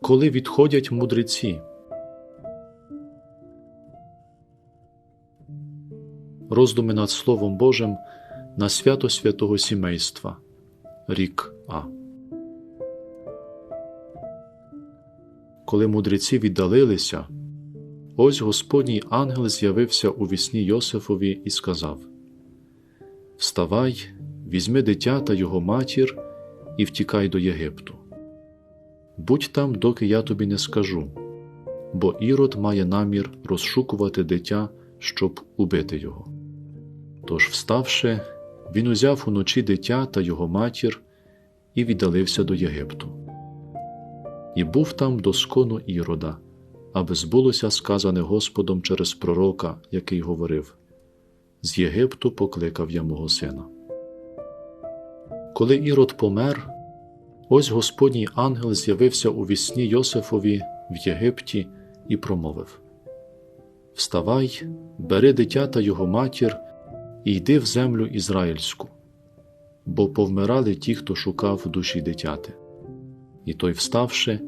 коли відходять мудреці. Роздуми над Словом Божим на свято святого сімейства. Рік А. Коли мудреці віддалилися, ось Господній ангел з'явився у вісні Йосифові і сказав: Вставай, візьми дитя та його матір і втікай до Єгипту. Будь там, доки я тобі не скажу, бо Ірод має намір розшукувати дитя, щоб убити його. Тож, вставши, він узяв уночі дитя та його матір і віддалився до Єгипту. І був там до скону Ірода, аби збулося сказане Господом через пророка, який говорив: З Єгипту покликав я мого сина. Коли Ірод помер, ось Господній ангел з'явився у вісні Йосифові в Єгипті і промовив: Вставай, бери дитя та його матір і йди в землю ізраїльську, бо повмирали ті, хто шукав душі дитяти. І той, вставши,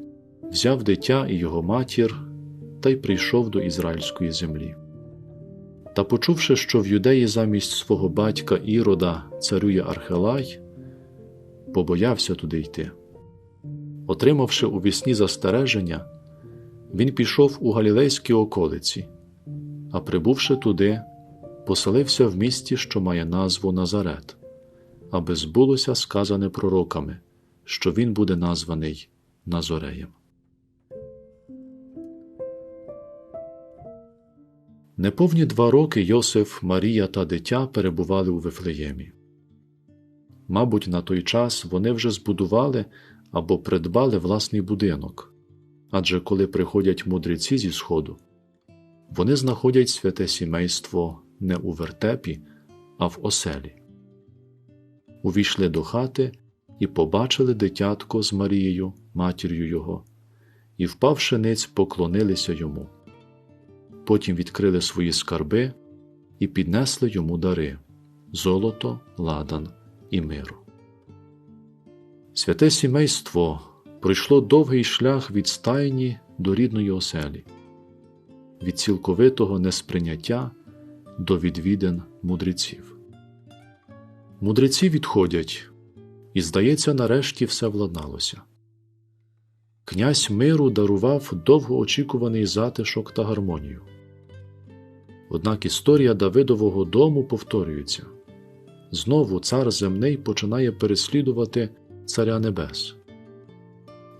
взяв дитя і його матір та й прийшов до ізраїльської землі. Та, почувши, що в юдеї замість свого батька Ірода царює Архелай, побоявся туди йти. Отримавши у вісні застереження, він пішов у галілейські околиці, а прибувши туди, поселився в місті, що має назву Назарет, аби збулося сказане пророками, що він буде названий Назореєм. Неповні два роки Йосиф, Марія та дитя перебували у Вифлеємі. Мабуть, на той час вони вже збудували або придбали власний будинок, адже коли приходять мудреці зі Сходу, вони знаходять святе сімейство не у вертепі, а в оселі. Увійшли до хати і побачили дитятко з Марією, матір'ю його, і, впавши ниць, поклонилися йому. Потім відкрили свої скарби і піднесли йому дари золото, ладан і миру. Святе сімейство пройшло довгий шлях від стайні до рідної оселі, від цілковитого несприйняття до відвідин мудреців. Мудреці відходять, і, здається, нарешті все владналося. Князь миру дарував довгоочікуваний затишок та гармонію. Однак історія Давидового дому повторюється знову цар земний починає переслідувати Царя Небес.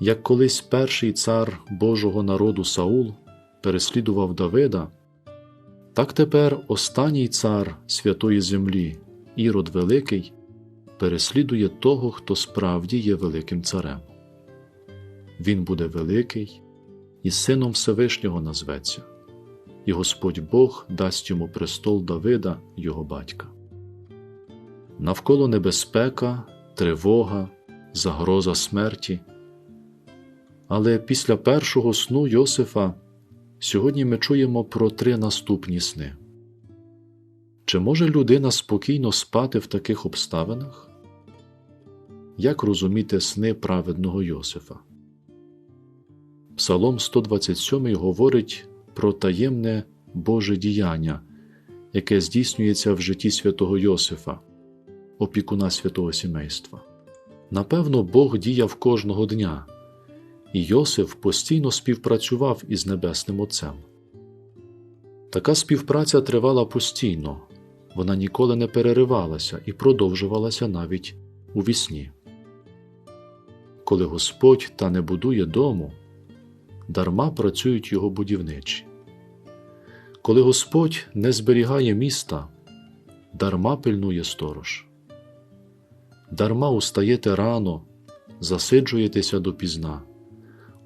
Як колись перший цар Божого народу Саул переслідував Давида, так тепер останній цар святої землі, Ірод Великий, переслідує того, хто справді є великим царем. Він буде великий і сином Всевишнього назветься, і Господь Бог дасть йому престол Давида, його батька. Навколо небезпека, тривога, загроза смерті. Але після першого сну Йосифа сьогодні ми чуємо про три наступні сни. Чи може людина спокійно спати в таких обставинах? Як розуміти сни праведного Йосифа? Псалом 127 говорить про таємне Боже діяння, яке здійснюється в житті святого Йосифа, опікуна святого сімейства. Напевно, Бог діяв кожного дня, і Йосиф постійно співпрацював із Небесним Отцем. Така співпраця тривала постійно, вона ніколи не переривалася і продовжувалася навіть у вісні. Коли Господь та не будує дому, дарма працюють його будівничі. Коли Господь не зберігає міста, дарма пильнує сторож. Дарма устаєте рано, засиджуєтеся допізна,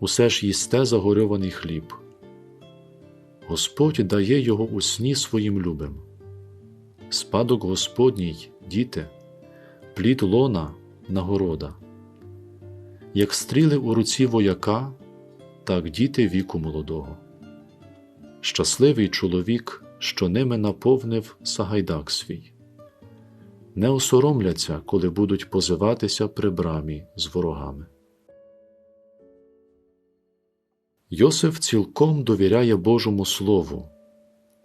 усе ж їсте загорьований хліб. Господь дає його у сні своїм любим. Спадок Господній, діти, плід лона, нагорода. Як стріли у руці вояка, так діти віку молодого. Щасливий чоловік, що ними наповнив Сагайдак свій. Не осоромляться, коли будуть позиватися при брамі з ворогами. Йосиф цілком довіряє Божому Слову,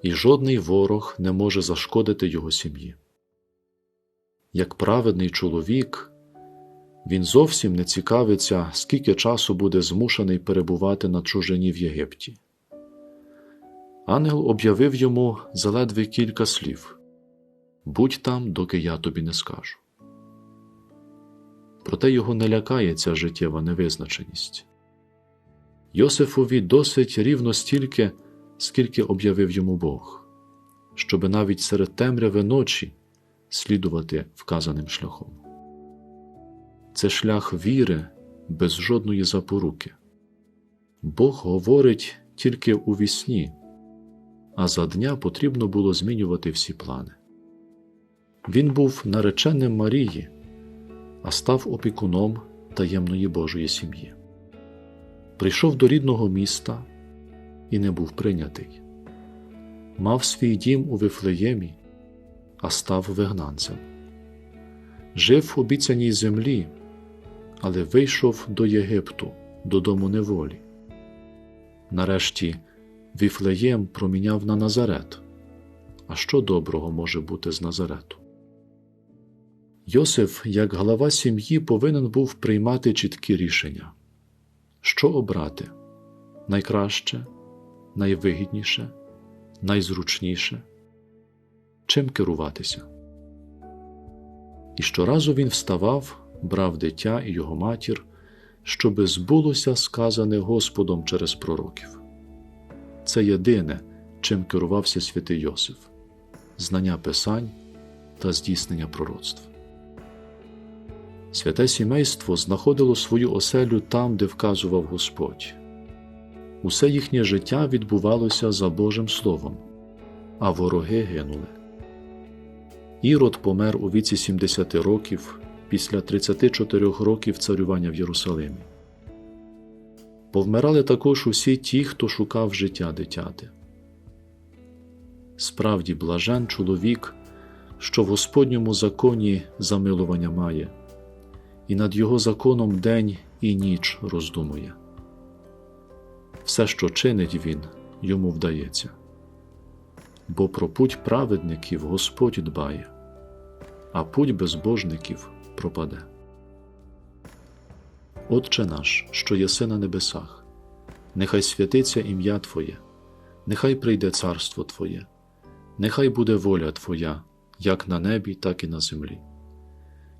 і жодний ворог не може зашкодити його сім'ї. Як праведний чоловік, він зовсім не цікавиться, скільки часу буде змушений перебувати на чужині в Єгипті. Ангел об'явив йому заледве кілька слів Будь там, доки я тобі не скажу. Проте його не лякає ця життєва невизначеність. Йосифові досить рівно стільки, скільки об'явив йому Бог, щоби навіть серед темряви ночі слідувати вказаним шляхом. Це шлях віри без жодної запоруки. Бог говорить тільки у вісні, а за дня потрібно було змінювати всі плани. Він був нареченим Марії, а став опікуном таємної Божої сім'ї. Прийшов до рідного міста і не був прийнятий. Мав свій дім у Вифлеємі, а став вигнанцем. Жив в обіцяній землі, але вийшов до Єгипту, додому неволі. Нарешті Віфлеєм проміняв на Назарет. А що доброго може бути з Назарету? Йосиф, як глава сім'ї, повинен був приймати чіткі рішення. Що обрати найкраще, найвигідніше, найзручніше, чим керуватися. І щоразу він вставав, брав дитя і його матір, щоби збулося сказане Господом через пророків. Це єдине, чим керувався святий Йосиф знання Писань та здійснення пророцтв. Святе сімейство знаходило свою оселю там, де вказував Господь. Усе їхнє життя відбувалося за Божим Словом, а вороги гинули. Ірод помер у віці 70 років після 34 років царювання в Єрусалимі. Повмирали також усі ті, хто шукав життя дитяти. Справді блажен чоловік, що в Господньому законі замилування має, і над його законом день і ніч роздумує. Все, що чинить він, йому вдається, бо про путь праведників Господь дбає, а путь безбожників пропаде. Отче наш, що єси на небесах, нехай святиться ім'я Твоє, нехай прийде царство Твоє, нехай буде воля Твоя, як на небі, так і на землі.